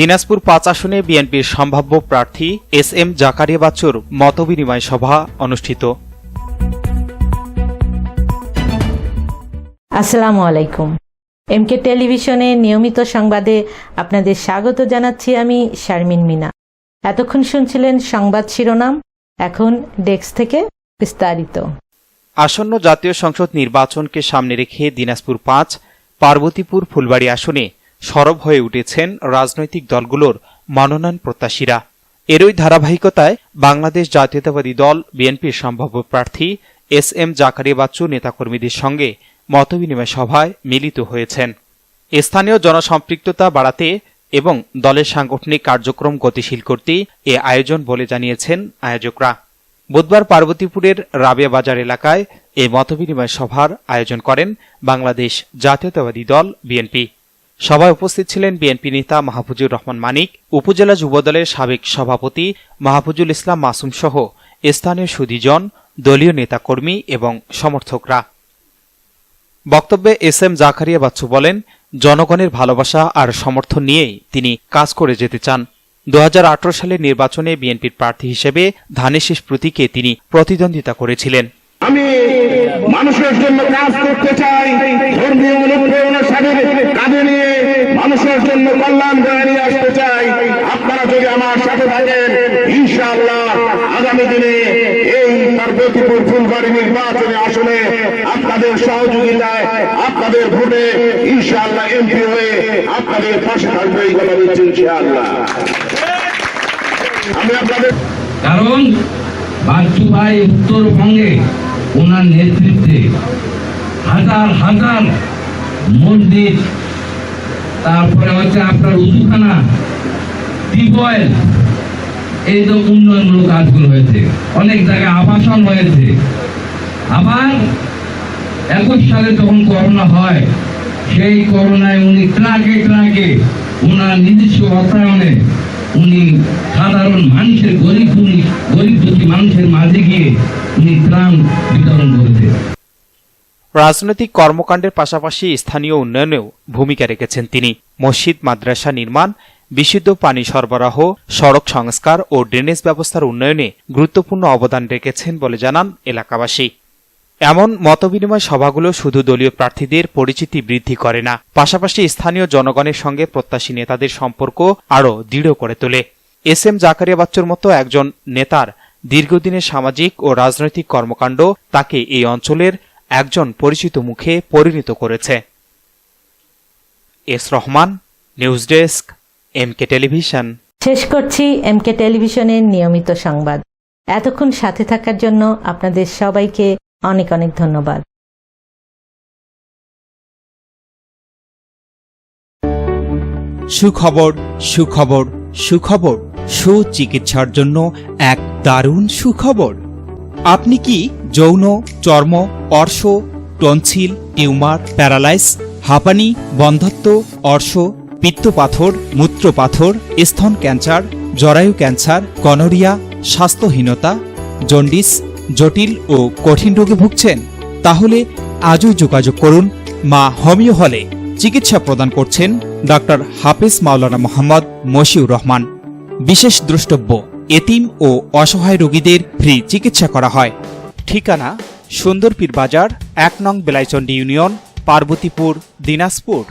দিনাজপুর পাঁচ আসনে বিএনপির সম্ভাব্য প্রার্থী এস এম জাকারিয়া বাচ্চুর মতবিনিময় সভা অনুষ্ঠিত। আসসালামু আলাইকুম। এমকে টেলিভিশনে নিয়মিত সংবাদে আপনাদের স্বাগত জানাচ্ছি আমি শারমিন মিনা। এতক্ষণ শুনছিলেন সংবাদ শিরোনাম এখন ডেস্ক থেকে বিস্তারিত। আসন্ন জাতীয় সংসদ নির্বাচনকে সামনে রেখে দিনাজপুর পাঁচ পার্বতীপুর ফুলবাড়ি আসনে সরব হয়ে উঠেছেন রাজনৈতিক দলগুলোর মনোনয়ন প্রত্যাশীরা। এরই ধারাবাহিকতায় বাংলাদেশ জাতীয়তাবাদী দল, বিএনপির সম্ভাব্য প্রার্থী এস এম জাকারিয়া বাচ্চু নেতাকর্মীদের সঙ্গে মতবিনিময় সভায় মিলিত হয়েছেন। স্থানীয় জনসম্পৃক্ততা বাড়াতে এবং দলের সাংগঠনিক কার্যক্রম গতিশীল করতে এ আয়োজন বলে জানিয়েছেন আয়োজকরা। বুধবার পার্বতীপুরের রাবেয়া বাজার এলাকায় এ মতবিনিময় সভার আয়োজন করেন বাংলাদেশ জাতীয়তাবাদী দল, বিএনপি। সভায় উপস্থিত ছিলেন বিএনপি নেতা মাহফুজুর রহমান মানিক, উপজেলা যুবদলের সাবেক সভাপতি মাহফুজুল ইসলাম মাসুম সহ স্থানীয় সুদীজন দলীয় নেতাকর্মী এবং সমর্থকরা। বক্তব্যে এস এম জাকারিয়া বাচ্চু বলেন, জনগণের ভালোবাসা আর সমর্থন নিয়েই তিনি কাজ করে যেতে চান। দু হাজার আঠারো সালের নির্বাচনে বিএনপির প্রার্থী হিসেবে ধানেশিস প্রতীকে তিনি প্রতিদ্বন্দ্বিতা করেছিলেন। আমি মানুষের জন্য কাজ করতে চাই, ধর্মীয় অনুপ্রেরণার সাথে কাঁধে নিয়ে জন্য কল্যাণ বয়ে নিয়ে আসতে চাই। আপনারা যদি আমার সাথে থাকেন, ইনশাআল্লাহ আগামী দিনে এই পার্বতীপুর ফুলবাড়ি নির্বাচনে আসলে আপনাদের সহযোগিতায়, আপনাদের ভোটে ইনশাআল্লাহ এমপি হয়ে আপনাদের পাশে থাকবে এই কথা দিচ্ছি ইনশাআল্লাহ। আমি আপনাদের কারণ বাচ্চু ভাই উত্তরবঙ্গে ওনার নেতৃত্বে হাজার হাজার মসজিদ তারপরে হচ্ছে আপনার উজুখানা টিউবওয়েল এই তো উন্নয়নমূলক কাজগুলো হয়েছে। অনেক জায়গায় আবাসন হয়েছে। আবার একুশ সালে যখন করোনা হয়, সেই করোনায় উনি ট্রাকে ট্রাকে ওনার নিজস্ব অর্থায়নে উনি সাধারণ মানুষের গরিব গরিব দুঃখী মানুষের মাঝে গিয়ে উনি ত্রাণ বিতরণ করেছে রাজনৈতিক কর্মকাণ্ডের পাশাপাশি স্থানীয় উন্নয়নেও ভূমিকা রেখেছেন তিনি। মসজিদ, মাদ্রাসা নির্মাণ, বিশুদ্ধ পানি সরবরাহ, সড়ক সংস্কার ও ড্রেনেজ ব্যবস্থার উন্নয়নে গুরুত্বপূর্ণ অবদান রেখেছেন বলে জানান এলাকাবাসী। এমন মতবিনিময় সভাগুলো শুধু দলীয় প্রার্থীদের পরিচিতি বৃদ্ধি করে না, পাশাপাশি স্থানীয় জনগণের সঙ্গে প্রত্যাশী নেতাদের সম্পর্ক আরও দৃঢ় করে তোলে। এস এম জাকারিয়া বাচ্চুর মতো একজন নেতার দীর্ঘদিনের সামাজিক ও রাজনৈতিক কর্মকাণ্ড তাকে এই অঞ্চলের একজন পরিচিত মুখে পরিণত করেছে। S Rahman news desk M K television. শেষ করছি এমকে টেলিভিশনের নিয়মিত সংবাদ। এতক্ষণ সাথে থাকার জন্য আপনাদের সবাইকে অনেক অনেক ধন্যবাদ। সুখবর সুখবর সুখবর সুচিকিৎসার জন্য এক দারুণ সুখবর। আপনি কি যৌন, চর্ম, অর্শ, টনসিল, টিউমার, প্যারালাইস, হাঁপানি, বন্ধত্ব, অর্শ, পিত্তপাথর, মূত্রপাথর, স্তন ক্যান্সার, জরায়ু ক্যান্সার গনোরিয়া স্বাস্থ্যহীনতা, জন্ডিস, জটিল ও কঠিন রোগে ভুগছেন? তাহলে আজই যোগাযোগ করুন মা হোমিও হলে। চিকিৎসা প্রদান করছেন ডক্টর হাফিজ মাওলানা মোহাম্মদ মশিউর রহমান। বিশেষ দ্রষ্টব্য এতিম ও অসহায় রোগীদের ফ্রি চিকিৎসা করা হয়। ঠিকানা, সুন্দরপীর বাজার, এক নং বেলাইচন্ডী ইউনিয়ন, পার্বতীপুর, দিনাজপুর।